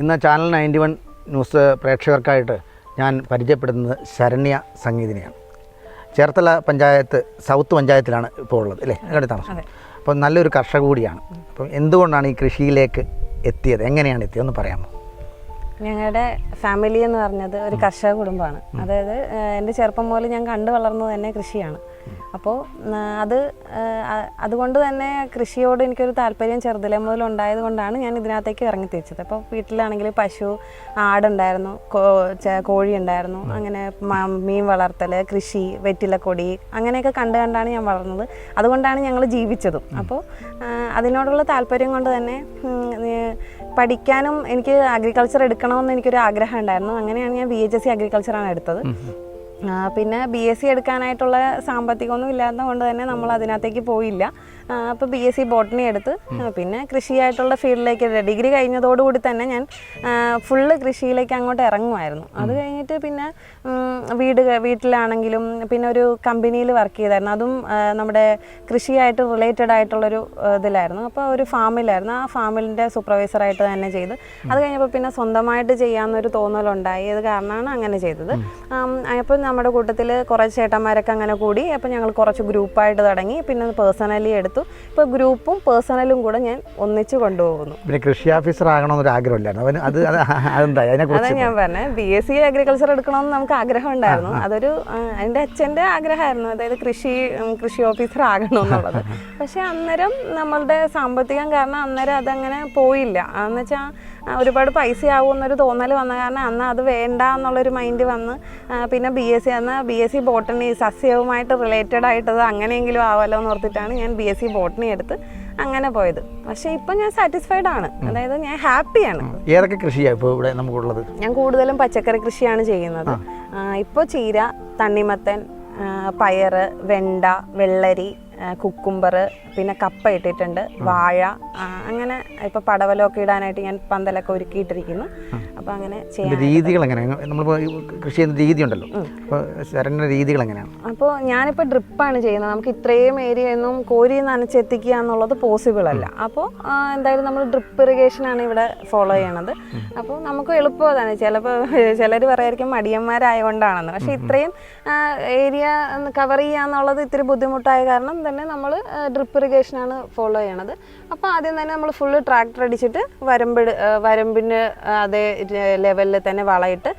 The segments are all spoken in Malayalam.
ഇന്ന് ചാനൽ നയന്റി വൺ ന്യൂസ് പ്രേക്ഷകർക്കായിട്ട് ഞാൻ പരിചയപ്പെടുന്നത് ശരണ്യ സംഗീതിനെയാണ്. ചേർത്തല പഞ്ചായത്ത് സൗത്ത് പഞ്ചായത്തിലാണ് ഇപ്പോൾ ഉള്ളത് അല്ലേ? അങ്ങോട്ട് താമസം അപ്പോൾ അപ്പം നല്ലൊരു കർഷക കൂടിയാണ്. അപ്പം എന്തുകൊണ്ടാണ് ഈ കൃഷിയിലേക്ക് എത്തിയത്? എങ്ങനെയാണ് എത്തിയത്? ഒന്ന് പറയാമോ? ഞങ്ങളുടെ ഫാമിലി എന്ന് പറഞ്ഞത് ഒരു കർഷക കുടുംബമാണ്. അതായത് എന്റെ ചെറുപ്പം മുതൽ ഞാൻ കണ്ടു വളർന്നത് തന്നെ കൃഷിയാണ്. അപ്പോൾ അത് അതുകൊണ്ട് തന്നെ കൃഷിയോട് എനിക്കൊരു താല്പര്യം ചെറുതിലെ മുതൽ ഉണ്ടായത് കൊണ്ടാണ് ഞാൻ ഇതിനകത്തേക്ക് ഇറങ്ങി തിരിച്ചത്. അപ്പോൾ വീട്ടിലാണെങ്കിൽ പശു ആടുണ്ടായിരുന്നു കോഴി ഉണ്ടായിരുന്നു അങ്ങനെ മീൻ വളർത്തൽ കൃഷി വെറ്റിലക്കൊടി അങ്ങനെയൊക്കെ കണ്ട് കണ്ടാണ് ഞാൻ വളർന്നത്. അതുകൊണ്ടാണ് ഞങ്ങൾ ജീവിച്ചതും. അപ്പോൾ അതിനോടുള്ള താല്പര്യം കൊണ്ട് തന്നെ പഠിക്കാനും എനിക്ക് അഗ്രികൾച്ചർ എടുക്കണമെന്ന് എനിക്കൊരു ആഗ്രഹം ഉണ്ടായിരുന്നു. അങ്ങനെയാണ് ഞാൻ ബി എച്ച് എസ് സി അഗ്രികൾച്ചറാണ് എടുത്തത്. പിന്നെ ബി എസ് സി എടുക്കാനായിട്ടുള്ള സാമ്പത്തികമൊന്നും ഇല്ലാത്തത് കൊണ്ട് തന്നെ നമ്മൾ അതിനകത്തേക്ക് പോയില്ല. അപ്പോൾ ബി എസ് സി ബോട്ടണി എടുത്ത് പിന്നെ കൃഷിയായിട്ടുള്ള ഫീൽഡിലേക്ക് ഡിഗ്രി കഴിഞ്ഞതോടുകൂടി തന്നെ ഞാൻ ഫുള്ള് കൃഷിയിലേക്ക് അങ്ങോട്ട് ഇറങ്ങുമായിരുന്നു. അത് കഴിഞ്ഞിട്ട് പിന്നെ വീട് വീട്ടിലാണെങ്കിലും പിന്നെ ഒരു കമ്പനിയിൽ വർക്ക് ചെയ്തായിരുന്നു. അതും നമ്മുടെ കൃഷിയായിട്ട് റിലേറ്റഡ് ആയിട്ടുള്ളൊരു ഇതിലായിരുന്നു. അപ്പോൾ ഒരു ഫാമിലായിരുന്നു. ആ ഫാമിലിന്റെ സൂപ്പർവൈസറായിട്ട് തന്നെ ചെയ്ത് അത് കഴിഞ്ഞപ്പോൾ പിന്നെ സ്വന്തമായിട്ട് ചെയ്യാമെന്നൊരു തോന്നലുണ്ടായി. അത് കാരണമാണ് അങ്ങനെ ചെയ്തത്. അപ്പോൾ നമ്മുടെ കൂട്ടത്തിൽ കുറച്ച് ചേട്ടന്മാരൊക്കെ അങ്ങനെ കൂടി അപ്പോൾ ഞങ്ങൾ കുറച്ച് ഗ്രൂപ്പായിട്ട് തുടങ്ങി. പിന്നെ പേഴ്സണലി എടുത്തു. ഇപ്പോൾ ഗ്രൂപ്പും പേഴ്സണലും കൂടെ ഞാൻ ഒന്നിച്ച് കൊണ്ടുപോകുന്നു. പിന്നെ കൃഷി ഓഫീസർ ആകണമെന്നൊരു ആഗ്രഹമില്ലായിരുന്നു. അവന് അത് അതെന്താ? ഞാൻ പറഞ്ഞത് ബി എസ് സി അഗ്രികൾച്ചർ എടുക്കണമെന്ന് നമുക്ക് ആഗ്രഹം ഉണ്ടായിരുന്നു അതൊരു എന്റെ അച്ഛന്റെ അച്ഛന്റെ ആഗ്രഹമായിരുന്നു. അതായത് കൃഷി കൃഷി ഓഫീസർ ആകണമെന്നുള്ളത്. പക്ഷെ അന്നേരം നമ്മളുടെ സാമ്പത്തികം കാരണം അന്നേരം അതങ്ങനെ പോയില്ല. എന്ന് വെച്ചാൽ ഒരുപാട് പൈസ ആവുമെന്നൊരു തോന്നൽ വന്ന കാരണം അന്ന് അത് വേണ്ട എന്നുള്ളൊരു മൈൻഡ് വന്ന് പിന്നെ ബി എസ് സി അന്ന് ബി എസ് സി ബോട്ടണി സസ്യവുമായിട്ട് റിലേറ്റഡ് ആയിട്ടത് അങ്ങനെയെങ്കിലും ആവാലോ എന്ന് ഓർത്തിട്ടാണ് ഞാൻ ബി എസ് സി ബോട്ടണി എടുത്ത് അങ്ങനെ പോയത്. പക്ഷേ ഇപ്പം ഞാൻ സാറ്റിസ്ഫൈഡ് ആണ്. അതായത് ഞാൻ ഹാപ്പിയാണ് ഏതൊക്കെ കൃഷിയാണ് ഇപ്പോൾ ഇവിടെ നമുക്കുള്ളത്? ഞാൻ കൂടുതലും പച്ചക്കറി കൃഷിയാണ് ചെയ്യുന്നത്. ഇപ്പോൾ ചീര തണ്ണിമത്തൻ പയർ പയറ് വെണ്ട വെള്ളരി കുക്കുംബർ പിന്നെ കപ്പ ഇട്ടിട്ടുണ്ട് വാഴ അങ്ങനെ ഇപ്പൊ പടവലൊക്കെ ഇടാനായിട്ട് ഞാൻ പന്തലൊക്കെ ഒരുക്കിയിട്ടിരിക്കുന്നു. അപ്പൊ അങ്ങനെ ചെയ്യാൻ രീതികൾ എങ്ങനെയാണ് കൃഷി ചെയ്യുന്ന രീതി ഉണ്ടല്ലോ അപ്പോൾ ശരണ്യ രീതികൾ എങ്ങനെയാണ് അപ്പോൾ ഞാനിപ്പോൾ ഡ്രിപ്പാണ് ചെയ്യുന്നത്. നമുക്ക് ഇത്രയും ഏരിയ ഒന്നും കോരി നനച്ചെത്തിക്കുക എന്നുള്ളത് പോസിബിൾ അല്ല. അപ്പോൾ എന്തായാലും നമ്മൾ ഡ്രിപ്പ് ഇറിഗേഷൻ ആണ് ഇവിടെ ഫോളോ ചെയ്യണത്. അപ്പോൾ നമുക്ക് എളുപ്പം അതാണ് ചിലപ്പോൾ ചിലർ പറയായിരിക്കും മടിയന്മാരായതുകൊണ്ടാണെന്ന്. പക്ഷെ ഇത്രയും ഏരിയ കവർ ചെയ്യാന്നുള്ളത് ഇത്തിരി ബുദ്ധിമുട്ടായ കാരണം തന്നെ നമ്മൾ ഡ്രിപ്പ് ഇറിഗേഷനാണ് ഫോളോ ചെയ്യണത്. അപ്പോൾ ആദ്യം തന്നെ നമ്മൾ ഫുള്ള് ട്രാക്ടർ അടിച്ചിട്ട് വരമ്പ് വരമ്പിന് അതേ ലെവലിൽ തന്നെ വളയിട്ട്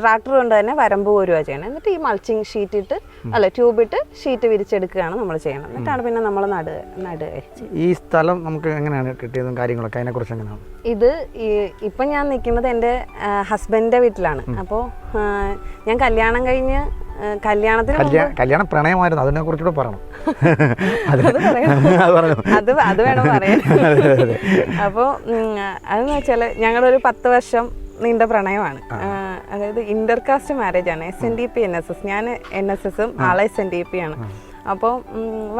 ട്രാക്ടർ കൊണ്ട് തന്നെ വരമ്പ് കോരുക ചെയ്യണം. എന്നിട്ട് ഈ മൾച്ചിങ് ഷീറ്റ് ഇട്ട് അല്ല ട്യൂബ് ഇട്ട് ഷീറ്റ് വിരിച്ചെടുക്കുകയാണ് നമ്മൾ ചെയ്യണം എന്നിട്ടാണ് പിന്നെ നമ്മൾ നട നടുക ഈ സ്ഥലം നമുക്ക് എങ്ങനെയാണ് കിട്ടിയതും കാര്യങ്ങളൊക്കെ? അതിനെക്കുറിച്ച് എങ്ങനെയാണ്? ഇത് ഈ- ഇപ്പം ഞാൻ നിൽക്കുന്നത് എന്റെ ഹസ്ബൻഡിന്റെ വീട്ടിലാണ്. അപ്പോൾ ഞാൻ കല്യാണം കഴിഞ്ഞ് കല്യാണത്തിന് കല്യാണ കല്യാണം കല്യാണം പ്രണയമായിരുന്നു അതിനെ കുറിച്ചുകൂടെ പറയണം. അത് അത് പറഞ്ഞു. അത് അത് വേണം പറയാൻ. അപ്പോൾ അതെന്ന് വെച്ചാൽ ഞങ്ങളൊരു പത്ത് വർഷം നീണ്ട പ്രണയമാണ്. അതായത് ഇന്റർകാസ്റ്റ് മാരേജ് ആണ് S N D P N S S ഞാൻ എൻ എസ് എസും ആളെ എസ് എൻ ഡി പി ആണ്. അപ്പോൾ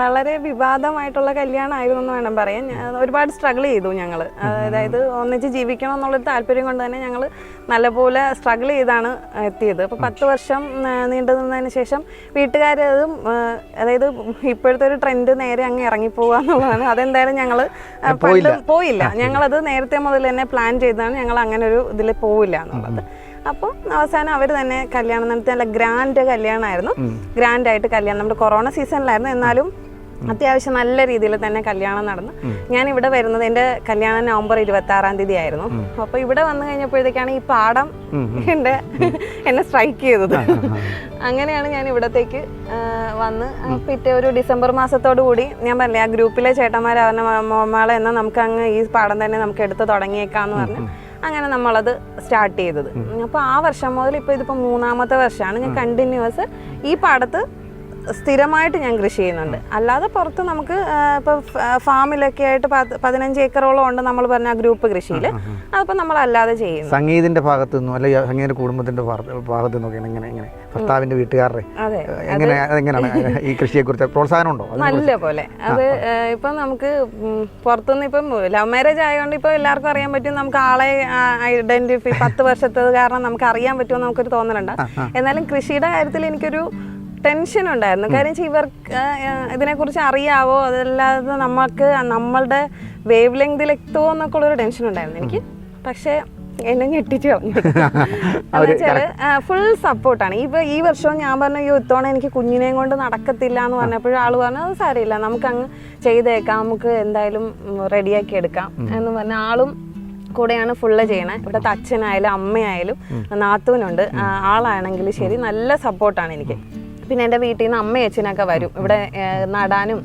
വളരെ വിവാദമായിട്ടുള്ള കല്യാണമായിരുന്നു എന്ന് വേണം പറയാൻ. ഒരുപാട് സ്ട്രഗിൾ ചെയ്തു ഞങ്ങൾ അതായത് ഒന്നിച്ച് ജീവിക്കണം എന്നുള്ളൊരു താല്പര്യം കൊണ്ട് തന്നെ ഞങ്ങൾ നല്ലപോലെ സ്ട്രഗിൾ ചെയ്താണ് എത്തിയത്. അപ്പോൾ പത്ത് വർഷം നീണ്ടു നിന്നതിന് ശേഷം വീട്ടുകാരതും അതായത് ഇപ്പോഴത്തെ ഒരു ട്രെൻഡ് നേരെ അങ്ങ് ഇറങ്ങിപ്പോവുക എന്നുള്ളതാണ്. അതെന്തായാലും ഞങ്ങൾ പോയില്ല. പോയില്ല. ഞങ്ങളത് നേരത്തെ മുതൽ തന്നെ പ്ലാൻ ചെയ്താണ് ഞങ്ങൾ അങ്ങനെ ഒരു ഇതിൽ പോവില്ല എന്നുള്ളത്. അപ്പോൾ അവസാനം അവർ തന്നെ കല്യാണം നടത്തി നല്ല ഗ്രാൻഡ് കല്യാണമായിരുന്നു ഗ്രാൻഡ് ആയിട്ട് കല്യാണം. നമ്മുടെ കൊറോണ സീസണിലായിരുന്നു എന്നാലും അത്യാവശ്യം നല്ല രീതിയിൽ തന്നെ കല്യാണം നടന്നു. ഞാൻ ഇവിടെ വരുന്നത് എന്റെ കല്യാണം നവംബർ ഇരുപത്തി ആറാം തീയതി ആയിരുന്നു അപ്പൊ ഇവിടെ വന്നു കഴിഞ്ഞപ്പോഴത്തേക്കാണ് ഈ പാടം എന്റെ എന്നെ സ്ട്രൈക്ക് ചെയ്തത്. അങ്ങനെയാണ് ഞാൻ ഇവിടത്തേക്ക് വന്ന്. പിറ്റേ ഒരു ഡിസംബർ മാസത്തോടു കൂടി ഞാൻ പറഞ്ഞില്ലേ ആ ഗ്രൂപ്പിലെ ചേട്ടന്മാർ അവരുടെ മോമാളെ എന്നാൽ നമുക്ക് അങ്ങ് ഈ പാടം തന്നെ നമുക്ക് എടുത്ത് തുടങ്ങിയേക്കാന്ന് പറഞ്ഞു. അങ്ങനെ നമ്മളത് സ്റ്റാർട്ട് ചെയ്തത്. അപ്പോൾ ആ വർഷം മുതൽ ഇപ്പോൾ ഇതിപ്പോൾ മൂന്നാമത്തെ വർഷമാണ്. ഞാൻ കണ്ടിന്യൂസ് ഈ പാടത്ത് സ്ഥിരമായിട്ട് ഞാൻ കൃഷി ചെയ്യുന്നുണ്ട്. അല്ലാതെ പുറത്ത് നമുക്ക് ഇപ്പോൾ ഫാമിലൊക്കെ ആയിട്ട് പതിനഞ്ച് ഏക്കറോളം ഉണ്ട് നമ്മൾ പറഞ്ഞ ഗ്രൂപ്പ് കൃഷിയിൽ അതിപ്പോൾ നമ്മൾ അല്ലാതെ ചെയ്യുന്നു. സംഗീതിന്റെ ഭാഗത്തു നിന്നും അല്ലെങ്കിൽ സംഗീത കുടുംബത്തിന്റെ ഭാഗത്ത് നിന്നൊക്കെയാണ് ഇങ്ങനെ ഇങ്ങനെ ഭർത്താവിന്റെ വീട്ടുകാരുടെ അതെ എങ്ങനെ എങ്ങനെയാണ് ഈ കൃഷിയെ കുറിച്ച് പ്രോത്സാഹനം ഉണ്ടോ? നല്ല പോലെ അത് ഇപ്പം നമുക്ക് പുറത്തുനിന്ന് ഇപ്പം ലവ് മാരേജ് ആയതുകൊണ്ട് ഇപ്പൊ എല്ലാവർക്കും അറിയാൻ പറ്റും നമുക്ക് ആളെ ഐഡന്റിഫൈ പത്ത് വർഷത്തത് കാരണം നമുക്ക് അറിയാൻ പറ്റുമോ നമുക്കൊരു തോന്നലുണ്ട്. എന്നാലും കൃഷിയുടെ കാര്യത്തിൽ എനിക്കൊരു ടെൻഷൻ ഉണ്ടായിരുന്നു. കാര്യം വെച്ചാൽ ഇവർക്ക് ഇതിനെക്കുറിച്ച് അറിയാവോ? അതല്ലാതെ നമുക്ക് നമ്മളുടെ വേവ് ലെങ്തിൽ എത്തുമോ എന്നൊക്കെ ഉള്ളൊരു ടെൻഷൻ ഉണ്ടായിരുന്നു എനിക്ക്. പക്ഷേ എന്നെ ഞെട്ടിച്ച് കളഞ്ഞു. ഫുൾ സപ്പോർട്ടാണ് ഇപ്പൊ ഈ വർഷവും ഞാൻ പറഞ്ഞു ഈ ഇത്തവണ എനിക്ക് കുഞ്ഞിനെയും കൊണ്ട് നടക്കത്തില്ല എന്ന് പറഞ്ഞപ്പോഴും ആൾ പറഞ്ഞു അത് സാരമില്ല. നമുക്ക് അങ്ങ് ചെയ്തേക്കാം. നമുക്ക് എന്തായാലും റെഡിയാക്കി എടുക്കാം. എന്ന് പറഞ്ഞ ആളും കൂടെയാണ് ഫുള്ള് ചെയ്യണേ. ഇവിടുത്തെ അച്ഛനായാലും അമ്മയായാലും നാത്തൂനുണ്ട്. ആളാണെങ്കിലും ആളാണെങ്കിൽ ശരി നല്ല സപ്പോർട്ടാണ് എനിക്ക്. പിന്നെ എന്റെ വീട്ടിൽ നിന്ന് അമ്മയും അച്ഛനൊക്കെ വരും. ഇവിടെ നടാനും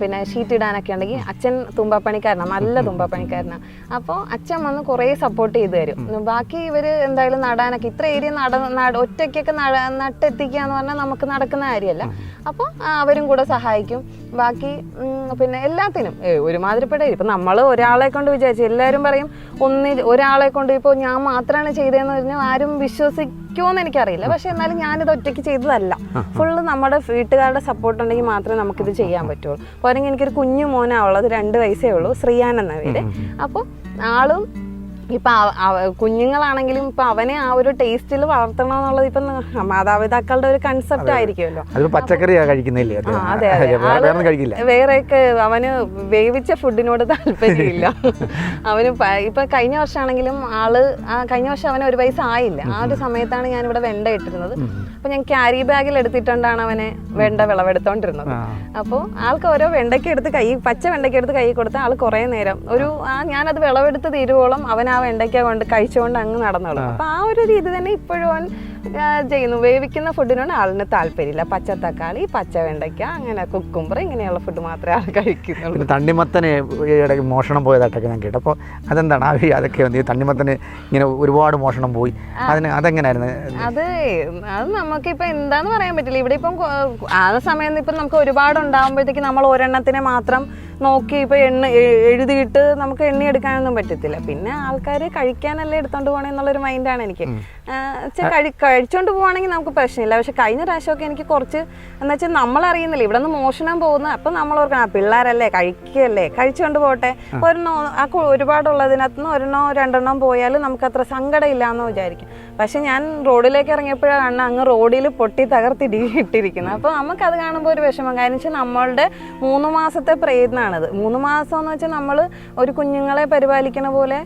പിന്നെ ഷീറ്റ് ഇടാനൊക്കെ ഉണ്ടെങ്കിൽ അച്ഛൻ തുമ്പപ്പണിക്കാരനാണ് നല്ല തുമ്പപ്പണിക്കാരനാണ് അപ്പോൾ അച്ഛൻ വന്ന് കുറേ സപ്പോർട്ട് ചെയ്ത് തരും. ബാക്കി ഇവർ എന്തായാലും നടാനൊക്കെ ഇത്ര ഏരിയ നട ഒറ്റയ്ക്കൊക്കെ നട നട്ടെത്തിക്കുക എന്ന് പറഞ്ഞാൽ നമുക്ക് നടക്കുന്ന കാര്യമല്ല. അപ്പോൾ അവരും കൂടെ സഹായിക്കും. ബാക്കി പിന്നെ എല്ലാത്തിനും ഒരുമാതിരിപ്പെട്ട ഇപ്പം നമ്മൾ ഒരാളെ കൊണ്ട് വിചാരിച്ചു എല്ലാവരും പറയും ഒന്നി ഒരാളെ കൊണ്ട് ഇപ്പോൾ ഞാൻ മാത്രമാണ് ചെയ്തതെന്ന് പറഞ്ഞാൽ ആരും വിശ്വസിക്കുമോന്ന് എനിക്കറിയില്ല. പക്ഷെ എന്നാലും ഞാനിത് ഒറ്റയ്ക്ക് ചെയ്തതല്ല. ഫുള്ള് നമ്മുടെ വീട്ടുകാരുടെ സപ്പോർട്ട് ഉണ്ടെങ്കിൽ മാത്രമേ നമുക്കിത് ചെയ്യാൻ പറ്റുള്ളൂ. പോരെങ്കിൽ എനിക്കൊരു കുഞ്ഞു മോനാ ഉള്ളത് രണ്ട് വയസ്സേ ഉള്ളൂ ശ്രീയാൻ എന്ന പേര്. അപ്പോൾ ആളും ഇപ്പൊ കുഞ്ഞുങ്ങളാണെങ്കിലും ഇപ്പൊ അവനെ ആ ഒരു ടേസ്റ്റിൽ വളർത്തണം എന്നുള്ളത് ഇപ്പൊ മാതാപിതാക്കളുടെ ഒരു കൺസെപ്റ്റ് ആയിരിക്കുമല്ലോ. പച്ചക്കറിയാണ് കഴിക്കുന്നില്ലേ അതെ? വേറെ കഴിക്കില്ല. വേറെയൊക്കെ അവന് വേവിച്ച ഫുഡിനോട് താല്പര്യമില്ല. അവന് ഇപ്പൊ കഴിഞ്ഞ വർഷമാണെങ്കിലും ആൾ ആ കഴിഞ്ഞ വർഷം അവന് ഒരു വയസ്സായില്ല ആ ഒരു സമയത്താണ് ഞാൻ ഇവിടെ വെണ്ട ഇട്ടിരുന്നത്. അപ്പൊ ഞാൻ ക്യാരി ബാഗിൽ എടുത്തിട്ടുണ്ടാണ് അവനെ വെണ്ട വിളവെടുത്തോണ്ടിരുന്നത്. അപ്പോൾ ആൾക്ക് ഓരോ വെണ്ടയ്ക്ക് എടുത്ത് കൈ പച്ച വെണ്ടയ്ക്ക് എടുത്ത് കൈ കൊടുത്ത് ആൾ കുറേ നേരം ഒരു ആ ഞാനത് വിളവെടുത്ത് തീരുവോളം അവൻ ആ വെണ്ടയ്ക്ക കൊണ്ട് കഴിച്ചുകൊണ്ട് അങ്ങ് നടന്നോളും. അപ്പൊ ആ ഒരു രീതി തന്നെ ഇപ്പോഴും അവൻ ചെയ്യുന്നു. വേവിക്കുന്ന ഫുഡിനോട് ആളിന് താല്പര്യമില്ല. പച്ച തക്കാളി പച്ച വെണ്ടയ്ക്ക അങ്ങനെ കുക്കുംബർ ഇങ്ങനെയുള്ള ഫുഡ് മാത്രമേ ആൾ കഴിക്കുന്നുള്ളൂ. തണ്ണിമത്തന് ഇടയ്ക്ക് മോഷണം പോയതായിട്ടൊക്കെ ഞാൻ കേട്ടു. അപ്പോൾ അതെന്താണ്? ആ അതൊക്കെ വന്ന് തണ്ണിമത്തന് ഇങ്ങനെ ഒരുപാട് മോഷണം പോയി. അതിന് അതെങ്ങനെയായിരുന്നു അത് അത് നമുക്കിപ്പോൾ എന്താന്ന് പറയാൻ പറ്റില്ല. ഇവിടെ ഇപ്പം ആ സമയം ഇപ്പം നമുക്ക് ഒരുപാട് ഉണ്ടാകുമ്പോഴത്തേക്ക് നമ്മൾ ഒരെണ്ണത്തിനെ മാത്രം നോക്കി ഇപ്പം എണ്ണ എഴുതിയിട്ട് നമുക്ക് എണ്ണി എടുക്കാനൊന്നും പറ്റത്തില്ല. പിന്നെ ആൾക്കാർ കഴിക്കാനല്ലേ എടുത്തോണ്ട് പോകണേ എന്നുള്ളൊരു മൈൻഡാണ് എനിക്ക്. കഴി കഴിച്ചോണ്ട് പോവാണെങ്കിൽ നമുക്ക് പ്രശ്നമില്ല. പക്ഷെ കഴിഞ്ഞ പ്രാവശ്യമൊക്കെ എനിക്ക് കുറച്ച് എന്ന് വെച്ചാൽ നമ്മൾ അറിയുന്നില്ല ഇവിടെ നിന്ന് മോഷണം പോകുന്നു അപ്പം നമ്മൾ ഓർക്കണം പിള്ളേരല്ലേ കഴിക്കുകയല്ലേ കഴിച്ചോണ്ട് പോട്ടെ. ഒരെണ്ണോ ആ ഒരുപാടുള്ളതിനകത്ത് നിന്ന് ഒരെണ്ണോ രണ്ടെണ്ണം പോയാൽ നമുക്ക് അത്ര സങ്കടം ഇല്ലാന്ന് വിചാരിക്കും. പക്ഷെ ഞാൻ റോഡിലേക്ക് ഇറങ്ങിയപ്പോഴാണ് അങ്ങ് റോഡിൽ പൊട്ടി തകർത്തിടി ഇട്ടിരിക്കുന്നത് അപ്പോൾ നമുക്കത് കാണുമ്പോൾ ഒരു വിഷമം. കാരണം വെച്ചാൽ നമ്മളുടെ മൂന്ന് മാസത്തെ പ്രയത്നമാണിത് മൂന്ന് മാസം എന്ന് വെച്ചാൽ നമ്മൾ ഒരു കുഞ്ഞുങ്ങളെ പരിപാലിക്കണ പോലെ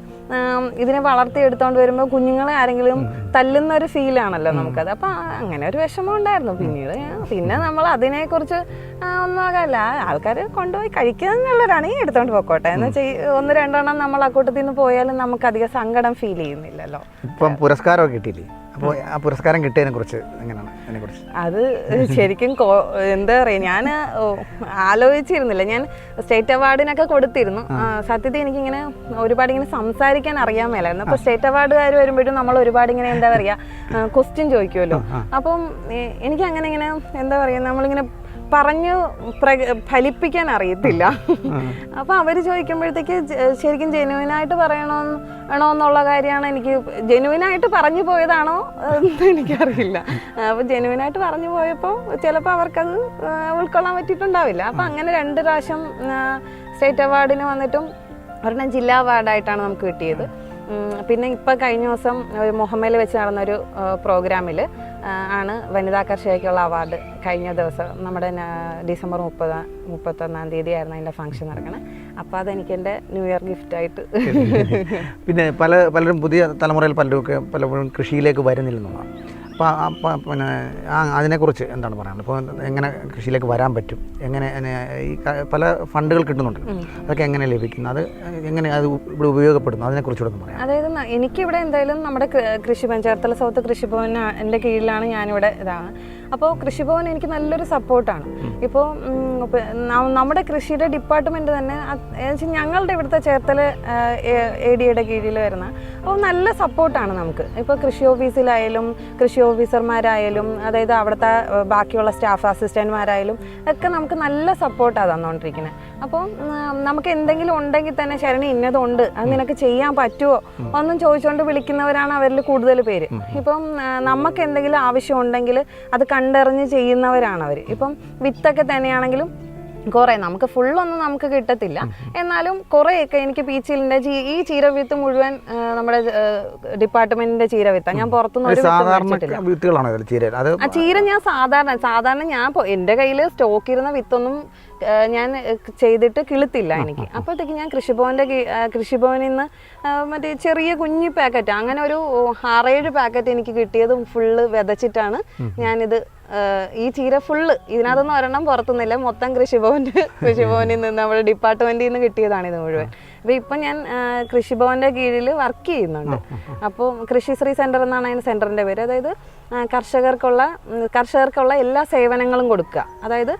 ഇതിനെ വളർത്തിയെടുത്തോണ്ട് വരുമ്പോൾ കുഞ്ഞുങ്ങളെ ആരെങ്കിലും തല്ലുന്ന ഒരു ഫീലാണല്ലോ നമുക്കത്. അപ്പം അങ്ങനെ ഒരു വിഷമം ഉണ്ടായിരുന്നു. പിന്നീട് പിന്നെ നമ്മൾ അതിനെക്കുറിച്ച് ആ, ഒന്നും ആകല്ല ആൾക്കാർ കൊണ്ടുപോയി കഴിക്കുന്നുള്ളവരാണെങ്കിൽ എടുത്തോണ്ട് പോയിക്കോട്ടെ എന്ന് വെച്ചാൽ ഒന്ന് രണ്ടെണ്ണം നമ്മൾ അക്കൂട്ടത്തിൽ നിന്ന് പോയാലും നമുക്ക് അധികം സങ്കടം ഫീൽ ചെയ്യുന്നില്ലല്ലോ. ഇപ്പം പുരസ്കാരം കിട്ടിയില്ലേ? അപ്പോൾ ആ പുരസ്കാരം കിട്ടിയതിനെ കുറിച്ച് എങ്ങനെയാണ് അതിനെക്കുറിച്ച് അത് ശരിക്കും എന്താ പറയുക ഞാൻ ആലോചിച്ചിരുന്നില്ല. ഞാൻ സ്റ്റേറ്റ് അവാർഡിനൊക്കെ കൊടുത്തിരുന്നു. സത്യത്തെ സത്യത്തിൽ എനിക്കിങ്ങനെ ഒരുപാട് ഇങ്ങനെ സംസാരിക്കാൻ അറിയാൻ മേലായിരുന്നു. അപ്പോൾ സ്റ്റേറ്റ് അവാർഡുകാർ വരുമ്പോഴും നമ്മൾ ഒരുപാട് ഇങ്ങനെ എന്താ പറയുക ക്വസ്റ്റ്യൻ ചോദിക്കുമല്ലോ. അപ്പം എനിക്ക് അങ്ങനെ ഇങ്ങനെ എന്താ പറയുക നമ്മളിങ്ങനെ പറഞ്ഞു ഫലിപ്പിക്കാൻ അറിയത്തില്ല. അപ്പൊ അവർ ചോദിക്കുമ്പോഴത്തേക്ക് ശരിക്കും ജെനുവിനായിട്ട് പറയണോ ആണോ എന്നുള്ള കാര്യമാണ് എനിക്ക് ജെനുവിനായിട്ട് പറഞ്ഞു പോയതാണോ എന്ന് എനിക്കറിയില്ല. അപ്പൊ ജെനുവിനായിട്ട് പറഞ്ഞു പോയപ്പോൾ ചിലപ്പോൾ അവർക്കത് ഉൾക്കൊള്ളാൻ പറ്റിയിട്ടുണ്ടാവില്ല. അപ്പൊ അങ്ങനെ രണ്ട് പ്രാവശ്യം സ്റ്റേറ്റ് അവാർഡിന് വന്നിട്ടും ഒരെണ്ണം ജില്ലാ അവാർഡായിട്ടാണ് നമുക്ക് കിട്ടിയത്. പിന്നെ ഇപ്പം കഴിഞ്ഞ ദിവസം ഒരു മുഹമ്മയിൽ വെച്ച് നടന്നൊരു പ്രോഗ്രാമിൽ ആണ് വനിതാ കർഷകയ്ക്കുള്ള അവാർഡ് കഴിഞ്ഞ ദിവസം. നമ്മുടെ ഡിസംബർ മുപ്പത് മുപ്പത്തൊന്നാം തീയതി ആയിരുന്നു അതിന്റെ ഫംഗ്ഷൻ നടക്കണേ. അപ്പോൾ അതെനിക്ക് എന്റെ ന്യൂ ഇയർ ഗിഫ്റ്റ് ആയിട്ട് പിന്നെ പല പലരും പുതിയ തലമുറയിൽ പലരുമൊക്കെ പലപ്പോഴും കൃഷിയിലേക്ക് വരുന്നില്ലെന്നുള്ളതാണ് അപ്പോൾ പിന്നെ ആ അതിനെക്കുറിച്ച് എന്താണ് പറയാനുള്ളത്? ഇപ്പോൾ എങ്ങനെ കൃഷിയിലേക്ക് വരാൻ പറ്റും? എങ്ങനെ ഈ പല ഫണ്ടുകൾ കിട്ടുന്നുണ്ട് അതൊക്കെ എങ്ങനെ ലഭിക്കുന്നു? അത് എങ്ങനെ അത് ഇവിടെ ഉപയോഗപ്പെടുന്നു? അതിനെക്കുറിച്ചുകൂടെ പറയാം ന- എനിക്കിവിടെ എന്തായാലും നമ്മുടെ കൃഷി കൃഷിഭവൻ ചേർത്തല സൗത്ത് കൃഷിഭവൻ എന്റെ കീഴിലാണ് ഞാനിവിടെ ഇതാണ്. അപ്പോൾ കൃഷിഭവൻ എനിക്ക് നല്ലൊരു സപ്പോർട്ടാണ്. ഇപ്പോൾ നമ്മുടെ കൃഷിയുടെ ഡിപ്പാർട്ട്മെന്റ് തന്നെ ഞങ്ങളുടെ ഇവിടുത്തെ ചേർത്തല എ ഡിയുടെ കീഴിൽ വരുന്ന അപ്പോൾ നല്ല സപ്പോർട്ടാണ് നമുക്ക്. ഇപ്പോൾ കൃഷി ഓഫീസിലായാലും കൃഷി ഓഫീസർമാരായാലും അതായത് അവിടുത്തെ ബാക്കിയുള്ള സ്റ്റാഫ് അസിസ്റ്റന്റ്മാരായാലും ഒക്കെ നമുക്ക് നല്ല സപ്പോർട്ടാണ് തന്നുകൊണ്ടിരിക്കുന്നത് അപ്പോൾ നമുക്ക് എന്തെങ്കിലും ഉണ്ടെങ്കിൽ തന്നെ ശരണി ഇന്നതുണ്ട്. അത് നിനക്ക് ചെയ്യാൻ പറ്റുമോ ഒന്നും ചോദിച്ചുകൊണ്ട് വിളിക്കുന്നവരാണ് അവരിൽ കൂടുതൽ പേര്. ഇപ്പം നമുക്ക് എന്തെങ്കിലും ആവശ്യം ഉണ്ടെങ്കിൽ അത് കണ്ടറിഞ്ഞ് ചെയ്യുന്നവരാണ് അവർ ഇപ്പം വിത്തൊക്കെ തന്നെയാണെങ്കിലും കുറേ നമുക്ക് ഫുള്ളൊന്നും നമുക്ക് കിട്ടത്തില്ല. എന്നാലും കുറേയൊക്കെ എനിക്ക് ഈ ചീരവിത്ത് മുഴുവൻ നമ്മുടെ ഡിപ്പാർട്ട്മെന്റിന്റെ ചീരവിത്താണ് ഞാൻ പുറത്തുനിന്ന് ചീര ഞാൻ സാധാരണ സാധാരണ ഞാൻ എന്റെ എന്റെ കയ്യിൽ സ്റ്റോക്ക് ഇരുന്ന വിത്തൊന്നും ഞാൻ ചെയ്തിട്ട് കിളുത്തില്ല എനിക്ക്. അപ്പോഴത്തേക്ക് ഞാൻ കൃഷിഭവന്റെ കൃഷിഭവനിൽ നിന്ന് മറ്റേ ചെറിയ കുഞ്ഞു പാക്കറ്റ് അങ്ങനെ ഒരു ആറേഴ് പാക്കറ്റ് എനിക്ക് കിട്ടിയതും ഫുള്ള് വിതച്ചിട്ടാണ് ഞാനിത് ഈ ചീര ഫുള്ള് ഇതിനകത്തൊന്നും ഒരെണ്ണം പുറത്തുനിന്നില്ല. മൊത്തം കൃഷിഭവന്റെ കൃഷിഭവനിൽ നിന്ന് നമ്മുടെ ഡിപ്പാർട്ട്മെന്റിൽ നിന്ന് കിട്ടിയതാണ് ഇത് മുഴുവൻ. അപ്പോൾ ഇപ്പം ഞാൻ കൃഷിഭവന്റെ കൃഷിഭവന്റെ കീഴിൽ വർക്ക് ചെയ്യുന്നുണ്ട് അപ്പോൾ കൃഷിശ്രീ സെന്റർ എന്നാണ് അതിന് സെന്ററിന്റെ പേര്. അതായത് കർഷകർക്കുള്ള കർഷകർക്കുള്ള എല്ലാ സേവനങ്ങളും കൊടുക്കുക. അതായത്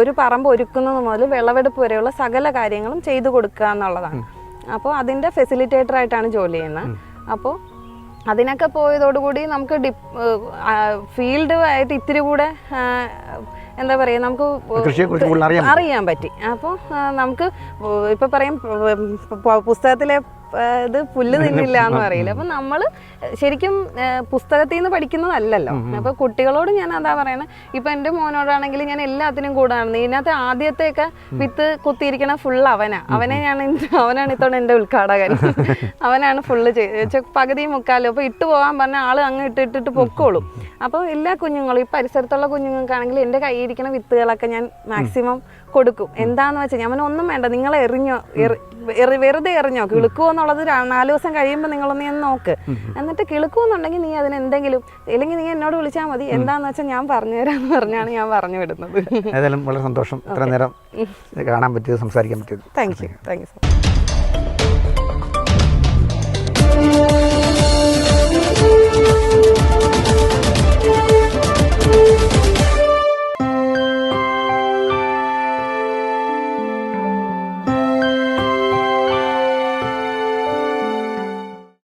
ഒരു പറമ്പ് ഒരുക്കുന്നത് മുതൽ വിളവെടുപ്പ് വരെയുള്ള സകല കാര്യങ്ങളും ചെയ്തു കൊടുക്കുക എന്നുള്ളതാണ്. അപ്പോൾ അതിന്റെ ഫെസിലിറ്റേറ്റർ ആയിട്ടാണ് ജോലി ചെയ്യുന്നത്. അപ്പോൾ അതിനൊക്കെ പോയതോടുകൂടി നമുക്ക് ഡിപ് ഫീൽഡ് ആയിട്ട് ഇത്തിരി കൂടെ എന്താ പറയുക നമുക്ക് അറിയാൻ പറ്റി. അപ്പോൾ നമുക്ക് ഇപ്പം പറയും പുസ്തകത്തിലെ ഇത് പുല്ല് തിന്നില്ല എന്ന് പറയില്ല. അപ്പൊ നമ്മൾ ശരിക്കും പുസ്തകത്തിൽ നിന്ന് പഠിക്കുന്നതല്ലല്ലോ. അപ്പൊ കുട്ടികളോട് ഞാൻ അതാ പറയുന്നത് ഇപ്പൊ എന്റെ മോനോടാണെങ്കിൽ ഞാൻ എല്ലാത്തിനും കൂടാണ്. ഇതിനകത്ത് ആദ്യത്തെയൊക്കെ വിത്ത് കുത്തിയിരിക്കണ ഫുൾ അവനാ. അവനെ ഞാൻ അവനാണ് ഇത്തവണ എന്റെ ഉദ്ഘാടകൻ. അവനാണ് ഫുള്ള് പകുതി മുക്കാലും. അപ്പൊ ഇട്ട് പോകാൻ പറഞ്ഞ ആൾ അങ്ങ് ഇട്ട് ഇട്ടിട്ട് പൊക്കോളും. അപ്പോൾ എല്ലാ കുഞ്ഞുങ്ങളും ഈ പരിസരത്തുള്ള കുഞ്ഞുങ്ങൾക്കാണെങ്കിൽ എന്റെ കയ്യിരിക്കുന്ന വിത്തുകളൊക്കെ ഞാൻ മാക്സിമം കൊടുക്കും. എന്താന്ന് വെച്ചാൽ ഞാൻ ഒന്നും വേണ്ട നിങ്ങൾ എറിഞ്ഞോ എറി- വെറുതെ എറിഞ്ഞോ കിളുക്കുമോ എന്നുള്ളത് നാലു ദിവസം കഴിയുമ്പോൾ നിങ്ങളൊന്ന് ഞാൻ നോക്ക്. എന്നിട്ട് കിളുക്കുമെന്നുണ്ടെങ്കിൽ നീ അതിന് എന്തെങ്കിലും ഇല്ലെങ്കിൽ നീ എന്നോട് വിളിച്ചാൽ മതി. എന്താന്ന് വെച്ചാൽ ഞാൻ പറഞ്ഞു തരാമെന്ന് പറഞ്ഞാണ് ഞാൻ പറഞ്ഞു വിടുന്നത്. ഏതായാലും വളരെ സന്തോഷം. ഇത്ര നേരം കാണാൻ പറ്റിയത് സംസാരിക്കാൻ പറ്റിയത്. Thank you thank you so much